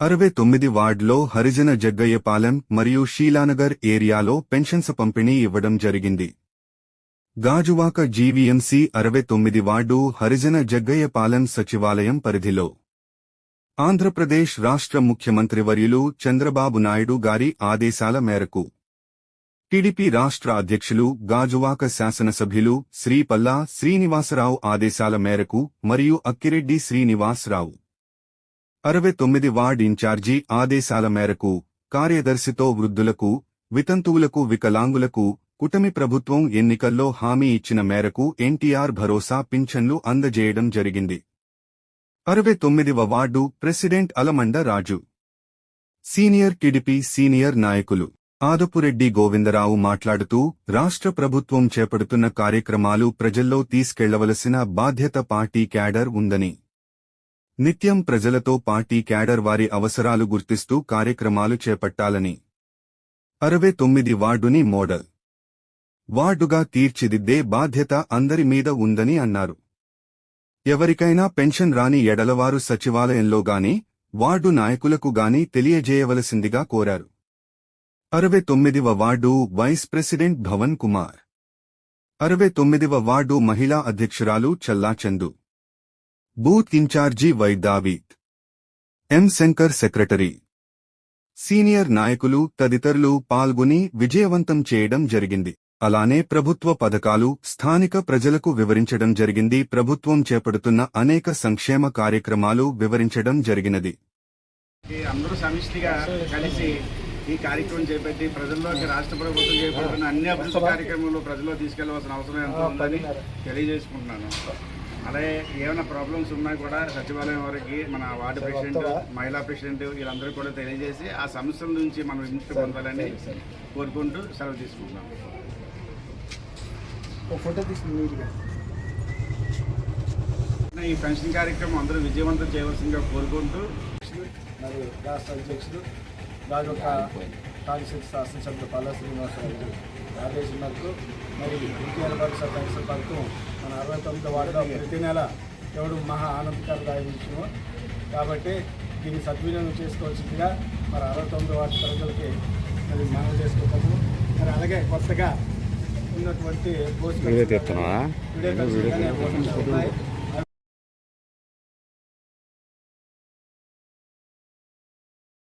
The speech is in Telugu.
అరవై తొమ్మిది వార్డులో హరిజన జగ్గయ్యపాలెం మరియు షీలానగర్ ఏరియాలో పెన్షన్స్ పంపిణీ ఇవ్వడం జరిగింది. గాజువాక జీవీఎంసీ అరవై తొమ్మిది వార్డు హరిజన జగ్గయ్యపాలెం సచివాలయం పరిధిలో. ఆంధ్రప్రదేశ్ రాష్ట్ర ముఖ్యమంత్రి వర్యులు చంద్రబాబు నాయుడు గారి ఆదేశాల మేరకు. టీడీపీ రాష్ట్ర అధ్యక్షులు గాజువాక శాసనసభ్యులు శ్రీపల్లా శ్రీనివాసరావు ఆదేశాల మేరకు మరియు అక్కిరెడ్డి శ్రీనివాసరావు. అరవై తొమ్మిది వార్డ్ ఇన్ఛార్జి ఆదేశాల మేరకు కార్యదర్శితో వృద్ధులకు వితంతువులకు వికలాంగులకు కుటమి ప్రభుత్వం ఎన్నికల్లో హామీ ఇచ్చిన మేరకు ఎన్టీఆర్ భరోసా పింఛన్లు అందజేయడం జరిగింది. అరవై తొమ్మిదివ ward president Alamanda Raju. Senior TDP senior నాయకులు ఆదపురెడ్డి గోవిందరావు మాట్లాడుతూ రాష్ట్ర ప్రభుత్వం చేపడుతున్న కార్యక్రమాలు ప్రజల్లో తీసుకెళ్ళవలసిన బాధ్యత పార్టీ క్యాడర్ ఉందని. నిత్యం ప్రజలతో పార్టీ క్యాడర్ వారి అవసరాలు గుర్తిస్తూ కార్యక్రమాలు చేపట్టాలని. అరవై తొమ్మిది వార్డుని మోడల్. వార్డుగా తీర్చిదిద్దే బాధ్యత అందరి మీద ఉందని అన్నారు. ఎవరికైనా పెన్షన్ రాని ఎడలవారు సచివాలయంలో గాని వార్డు నాయకులకు గాని తెలియజేయవలసిందిగా కోరారు. అరవై తొమ్మిదివ ward vice president Bhavan Kumar. అరవై తొమ్మిదివ వార్డు మహిళా అధ్యక్షురాలు చల్లాచందు బూత్ ఇన్ఛార్జి వైదావీత్ ఎం శంకర్ సెక్రటరీ. సీనియర్ నాయకులు తదితరులు పాల్గొని విజయవంతం చేయడం జరిగింది. అలానే ప్రభుత్వ పథకాలు స్థానిక ప్రజలకు వివరించడం జరిగింది. ప్రభుత్వం చేపడుతున్న అనేక సంక్షేమ కార్యక్రమాలు వివరించడం జరిగినది. అందరూ సమిష్టిగా కలిసి ఈ కార్యక్రమం చేపట్టి ప్రజల్లోకి రాష్ట్ర ప్రభుత్వం చేపడుతున్న అన్ని అభివృద్ధి కార్యక్రమాలు ప్రజల్లో తీసుకెళ్ళవలసిన అవసరం ఎంతో ఉందని తెలియజేసుకుంటున్నాను. అలాగే ఏమైనా ప్రాబ్లమ్స్ ఉన్నా కూడా సచివాలయం వరకు మన వార్డు ప్రెసిడెంట్ మహిళా ప్రెసిడెంట్ వీళ్ళందరూ కూడా తెలియజేసి ఆ సమస్యల నుంచి మనం విముక్తి పొందాలని కోరుకుంటూ సెలవు నీట్గా. ఈ పెన్షన్ కార్యక్రమం అందరూ విజయవంతం చేయవలసిందిగా కోరుకుంటూ మరి రాష్ట్ర అధ్యక్షుడు రాజొక్క కాళీశక్తి శాసనసభ్యులు పల్లా శ్రీనివాసరావు గారి. ఆదేశం మేరకు మరి ఎన్టీఆర్ భరోసా పెన్షన్ పథకం మన అరవై తొమ్మిది వార్డులో ప్రతి నెల ఎవడు మహా ఆనందకరదాయక విషయం కాబట్టి దీన్ని సద్వినియోగం చేసుకోవాల్సిందిగా మరి అరవై తొమ్మిది వార్డు ప్రజలకి మరి మనం చేసుకుంటాము. మరి అలాగే కొత్తగా ఉన్నటువంటి పోస్ట్